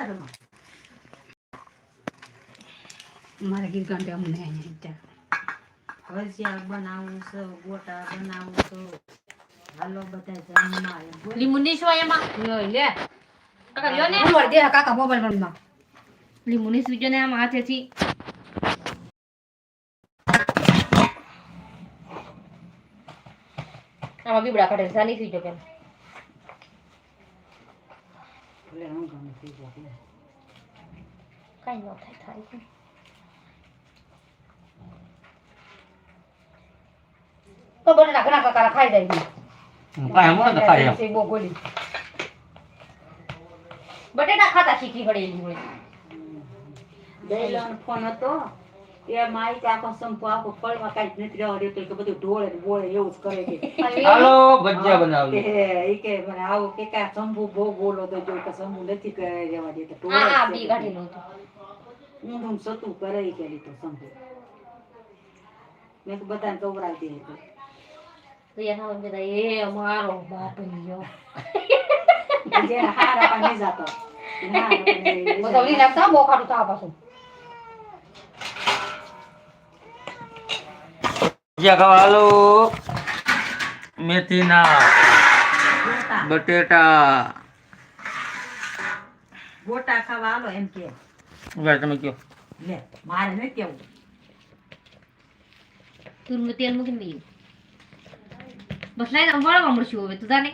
ખેતરમાં મારે ગીર ગાંઠે અમને અહીંયા ત્યાં ભજીયા બનાવું છું ગોટા બનાવું છું હાલો બધા જમવા એમ બોલ. લીંબુ નીસવા એમાં લ્યો, લે કાકા લ્યો ને ઉંમર દે કાકા મોબાઈલમાં લીંબુ નીસવી જો ને આમ હાથેથી આમાં બીબડા કાઢે છે નીસવી જો પેલા એટલે હું ગમે તે જાતે. કાંઈ ન થાય થાય છે. તો બટાટા ઘણા કાકા ખાઈ જાય. કાંઈ હોય તો ખાઈ. છે બહુ ગોળી. બટેટા ખાતા શીખી પડેલી હોય દહીંલાનો ફોન હતો એ માહિતી કે આખો સંપો આખો ફળમાં કાંઈ જ નથી રહેવા દેતો કે બધું ઢોળે ને બોળે એવું જ કરે કે હાલો ભજીયા બનાવી કે ઈ કે મને આવું કે કાંઈ શંભુ બહુ બોલો તો જો કે શંભુ નથી કરે રહેવા દેતો ઢોળે હા હા બી છે. કાઢેલું હતું ઊંધું સતું કરે કે લીધો શંભુ. મેં કીધું બધાને કવરાવી દે તો તો યાર બધા એ મારો બાપ લ્યો જે હારા પા નહીં જાતો. ના, બધા પાછું. હાલો. મેથીના બટેટા. ગોટા ખાવા હાલો એમ કે. હવે તમે કયો લે મારે નથી કેવું. તુરનું તેલ મૂકીને બીજું બસ લઈને વળવા મળશું હવે તું જાને.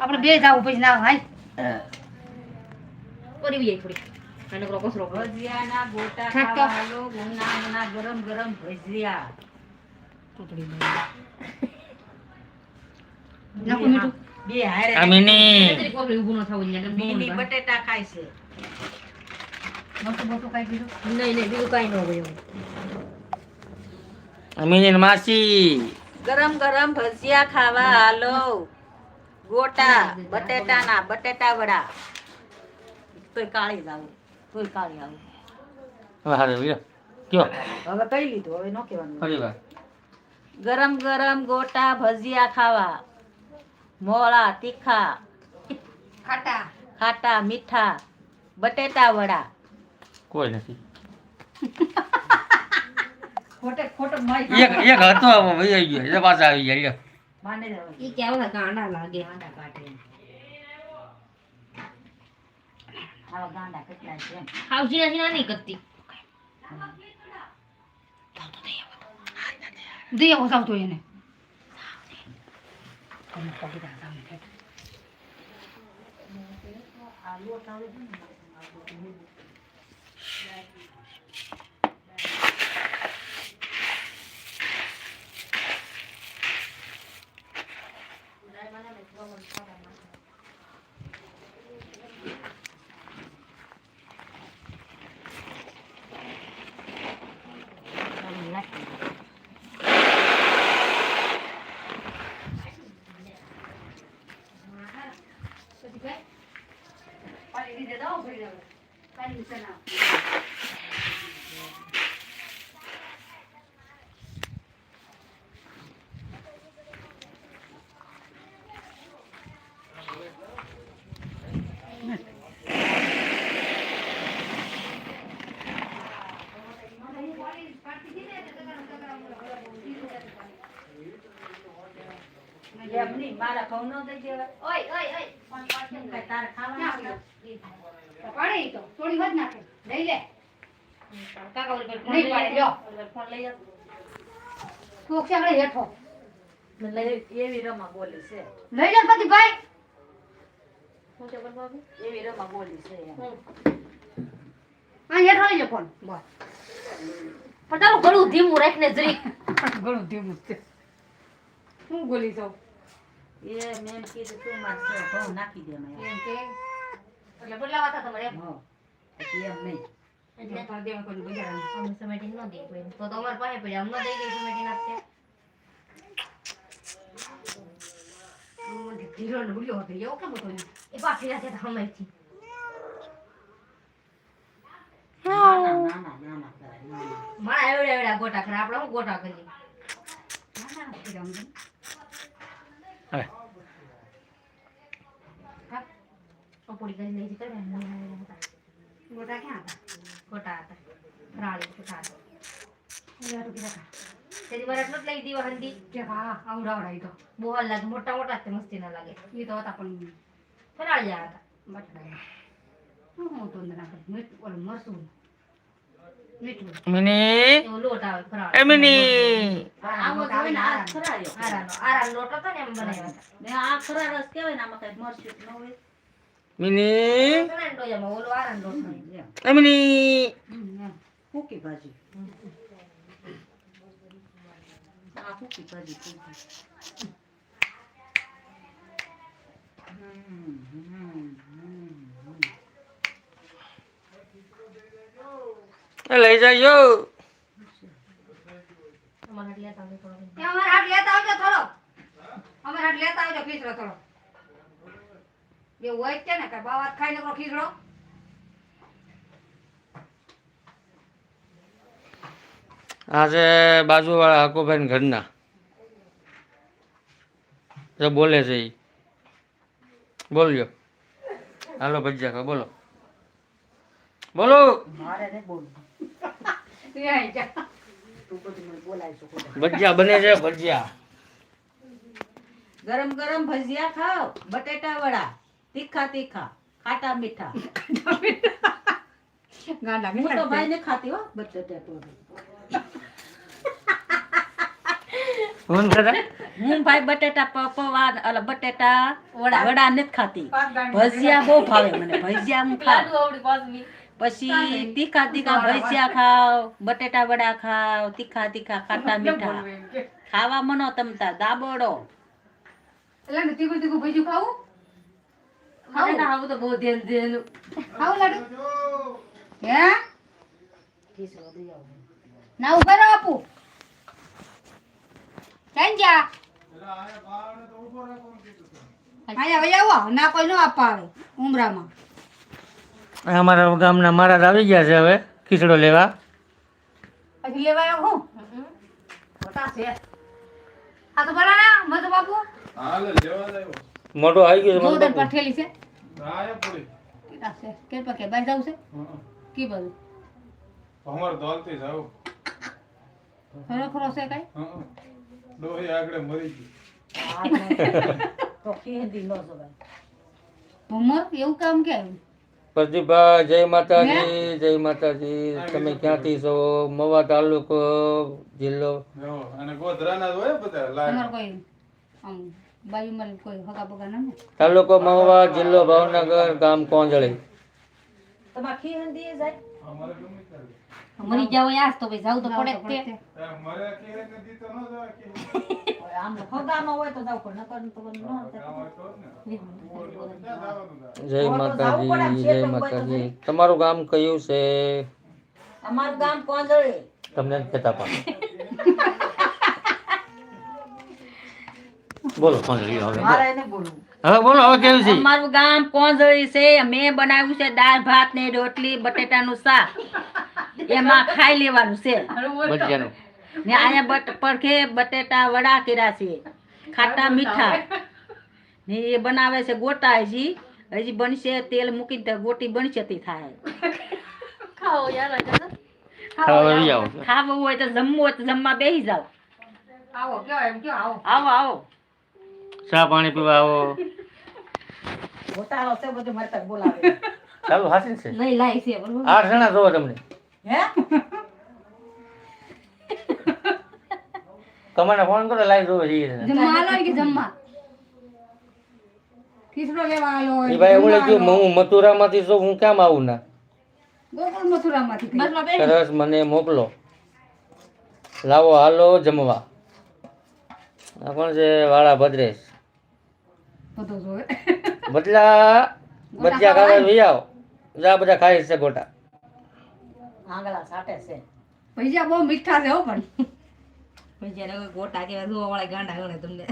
આપણે બે જાવ પછી ના હાય કરી જાય થોડી અને કરે. ભજીયાના ગોટા. ખાવા હાલો ઉનાળાના ગરમ ગરમ ભજીયા. નાખું મીઠું બે હારે આમીની નજરે કોકરી ઊભું ન થવું જોઈએ, નકર બટેટા ખાય છે મોટું મોટું કઈ કીધું નહીં નહીં બીજું કાંઈ ન હોય એવું. માસી ગરમ ગરમ ભજીયા ખાવા હાલો ગોટા બટેટાના બટેટા વડા તોય કાળી લાવું તોય કાળી આવું હવે હારે કયો હવે કઈ લીધું હવે ન કહેવાનું. ગરમ ગરમ ગોટા ભજીયા ખાવા. મોળા તીખા ખાટા. ખાટા મીઠા બટેટા વડા. કોઈ નથી. ખોટે ખોટો એક એક હતો વહી ગયો એટલે પાછા આવી ગયા માને. ઈ કેવા ગાંડા લાગે. ગાંડા કાઢે. આવા ગાંડા કેટલા છે? မသိအောင်ဆောက်သွင်းနေဆောက်နေဆောက်နေတာဆောက်နေခဲ့အာလူအသားလေး ઝીણા નહીં કરતી દે આવો સાવતો એને એમ નહીં, મારા ઘઉં નો દઈ દેવાય. ઓય ઓય ઓય. તારે ખાવાનું પાડે તો. થોડી વધ નાખે. લઈ લે. કાકા ઓલી પર ફોન નહીં પાડે, લ્યો. ફોન લઈ જા. તું અક્ષય હેઠો. એવી રમા બોલી છે. લઈ લે પછી ભાઈ. એવી રમા બોલી છે. આ હેઠો લઈ લે ફોન. બસ પણ તારું ગળું ધીમું રાખીને જરીક. ગળું ધીમું છે. હું બોલી જાઉં એ મેં એમ કીધું તું મારે ઘઉં નાખી દે એમ. કે એટલે બદલાવા હતા તમારે એમ. પછી એમ નહીં એટલે તારે દેવા કોઈ બજાર અમે સમેટી ન દઈએ કોઈને. તો તો પાસે પડ્યા. અમને દઈ દે સમેટી નાખતે. ધીરો ને ભૂલ્યો હતો એવું કેમ હતો એ પાછી રાખે તો નાના. મારા એવડા એવડા ગોટા કરે આપણે શું ગોટા કરીએ ગોટા ક્યાં હતા ખોટા હતા ફરાળી ખોટા હતા. તેની વાર એટલો જ લઈ દીવા હંધી કે હા આવડાવડા ઈ તો બહુ લાગે મોટા મોટા તે મસ્તી ના લાગે એ તો હતા પણ ફરાળી આ હતા બટ હું તો અંદર ઓલું મીઠું મિની એવો લોટ આવે એ ફરાળી મિની આવો જોઈને આ ખરાયો આરાનો આરાનો લોટ હતો ને એમ બનાવ્યા હતા ને આ ખરા રસ કહેવાય ને આમાં કઈ મરચું ન હોય મિની ઘણા ડોયામાં ઓલો આરાનો લોટ હોય. એ મિની હમ, એમ. ફૂકી ભાજી આ ફૂકી ભાજી ફૂકી. હમ, હમ, હમ, હમ. લઈ જાય અમારે લેતા આવજો થોડો. એ હાથ લેતા આવજો થોડો. અમારે હાથ લેતા આવજો ખીચડો થોડો. એવું હોય છે ને કે બાવા ખાઈ નકરો ખીચડો. આજે બાજુવાળા હકોભાઈ ઘરના. જો બોલે છે એ બોલ્યો હાલો ભજીયા બોલો. બોલો. મારે નહીં બોલવું. ભજીયા બને છે ભજીયા. ગરમ ગરમ ભજીયા ખાઓ બટેટા વડા તીખા તીખા ખાટા મીઠા. ગાંડા હું તો ભાઈ ને ખાતી હો બટેટા હું ભાઈ બટેટા પપવા અલા બટેટા વડા. વડા નથી ખાતી. ભજીયા બહુ ભાવે મને ભજીયા હું આવડી પાછું. તીખા તીખા ભજીયા ખાવ બટેટા વડા ખાવ તીખા તીખા ખાટા મીઠા. ખાવા મનો તમતા દાબોડો એટલે ને તીખું તીખું ભજીયું ખાવું? મને આવું તો બહુ ધ્યાન ધ્યાન. ખાવું લાડુ? હે? ના ઊભા રહો આપુ ક્યાં જા અહીંયા આવો. ના કોઈ ન આપવા આવે ઉમરામાં. અમારા ગામના મહારાજ આવી ગયા છે હવે ખીચડો લેવા. હજી લેવા આવ્યો હું? ખોટા તો બરાના મધુ બાપુ. મોટો આવી ગયો છે પઠેલી છે. કે પકે બહાર જવું છે? કી બધું? ભમર દોલતી જાવ ખરો ખરો છે કઈ? ડોહી આગળ મરી ગઈ. તો એવું કામ કે પ્રદીપભાઈ જય માતાજી જય માતાજી. તમે ક્યાંથી છો? મવા તાલુકો જિલ્લો? જો, અને ગોધરાના જ હોય બધા? તમારે લાગ કોઈ આમ બાજુમાં કોઈ હગા બગા ના ને તાલુકો મહુવા જિલ્લો ભાવનગર ગામ કોંજળી. મરી જાવ યાર તો ભાઈ જાવ તો પડે જાય. માતાજી જય માતાજી. તમારું ગામ કયું છે? અમારું ગામ કોંદળી તમને કેતા પણ. બોલો કોંજળી હવે. મારે એને બોલવું. હવે બોલો હવે કેવું છે? અમારું ગામ કોંદળી છે. મેં બનાવ્યું છે દાળ ભાત ને રોટલી બટેટાનું શાક. એમાં ખાઈ લેવાનું છે. ને અહીંયા બટ પડખે બટેટા વડા કર્યા છે. ખાટા મીઠા. ને એ બનાવે છે ગોટા હજી હજી બનશે તેલ મૂકીને તો ગોટી બનશે તે થાય. ખાઓ યાર ખાવું હોય. તો જમવું હોય તો જમવા બેસી જાઓ. આવો કયો એમ કયો આવો. આવો આવો. ચા પાણી પીવા આવો. ગોટાળો છે બધું મારે બોલાવે. ચાલુ હાસી છે. નહીં લાઈ છે આઠ જણા જોવો તમને. હે? તમને ફોન કરો લાઈવ જોવે છે જમવા આલો કે જમવા? ખીચડો લેવા આલો એ ભાઈ એવું કીધું હું મથુરામાંથી છું હું કેમ આવું ના? ગોકુળ મથુરામાંથી સરસ મને મોકલો. લાવો હાલો જમવા. આ કોણ છે? વાળા ભદ્રેશ. બધો જોવે. બદલા ભજીયા ખાવા લઈ આવો. જા બધા ખાઈ છે ગોટા. આંગળા સાટે છે. પૈસા બહુ મીઠા છે હો પણ. ભજીયાને ગોટા કેવા જોવા વાળા ગાંડા ગણે તમને.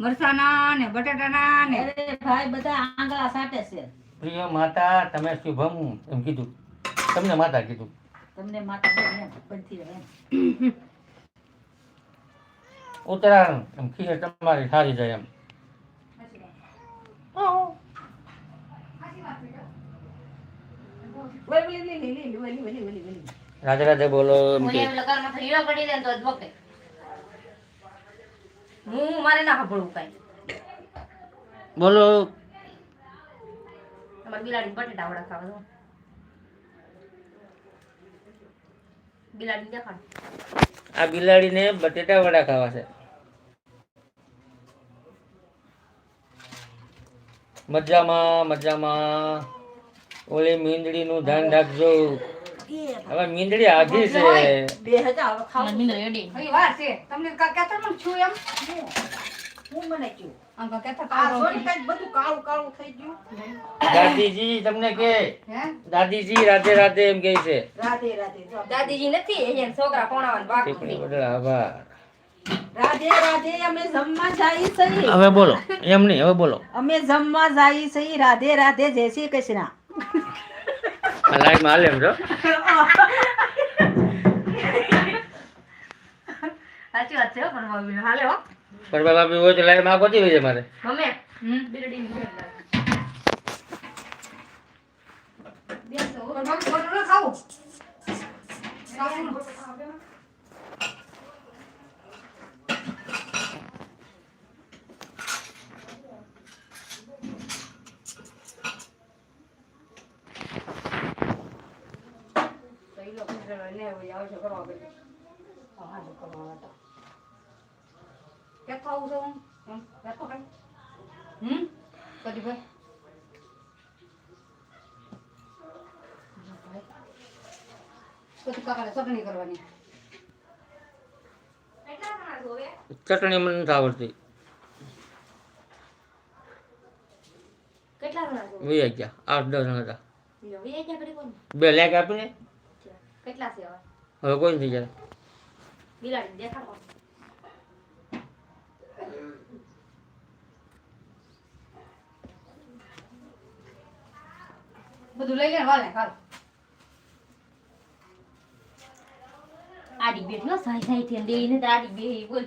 મરસાના ને બટાટાના. ને અરે ભાઈ બધા આંગળા સાટે છે. પ્રિય માતા તમે શુભમ એમ કીધું. તમને માતા કીધું. તમને માતા બનતી રહે ઉત્તરાયણ એમ ખીર તમારી સારી જાય એમ. રાધે રાધે બોલો એમ કે. ઓલે ઘરમાં પડી જાય તો જ બકે. હું મારે ના ખબડવું કાંઈ. બોલો. તમારે બિલાડી બટેટા વડા ખાવા દો બિલાડી દેખાડ. આ બિલાડીને બટેટા વડા ખાવા છે. મજામાં મજામાં. ઓલી મીંદડીનું ધ્યાન રાખજો. હવે મીંદડી આધી છે. બે હજાર હવે ખાવું મને રેડી હજી વાર છે. તમને કા- મને છું એમ? હું મને કહ્યું આમ તો કહેતા આ કાળો સોરી કાંઈક બધું કાળું કાળું થઈ ગયું. દાદીજી તમને કે? દાદીજી રાધે રાધે એમ કહે છે. રાધે રાધે દાદીજી નથી એને છોકરા કોણાવાનું બાકી બદલ આભાર. રાધે રાધે અમે જમવા જાય સહી હવે બોલો. એમ નહીં હવે બોલો. અમે જમવા જાય સહી રાધે રાધે જય શ્રી કૃષ્ણ. હાલે એમ છો? સાચી વાત છે પણ મમ્મી હાલે હો. પણ બાબા હોય તો મારે. બેસો પણ ખાવું ખાવું ન. તો ઈ લોકો ને હોય આવશે કરવા બધું હા જો કરવા હતા કે ખાવું છે હું એમ બેઠો કઈ હમ કદી ભાઈ પછી કાકાને ચટણી કરવાની ચટણી મને નથી આવડતી વી ગયા આઠ દસ હતા. બે લેક આપીને. કેટલા છે હવે કોઈ નથી જાય બિલાડી દેખાડો બધું લઈ લે વાલે, હાલ. આડી બેઠી હો સાઈ સાઈ થી દેવી ને આડી બે બોલ.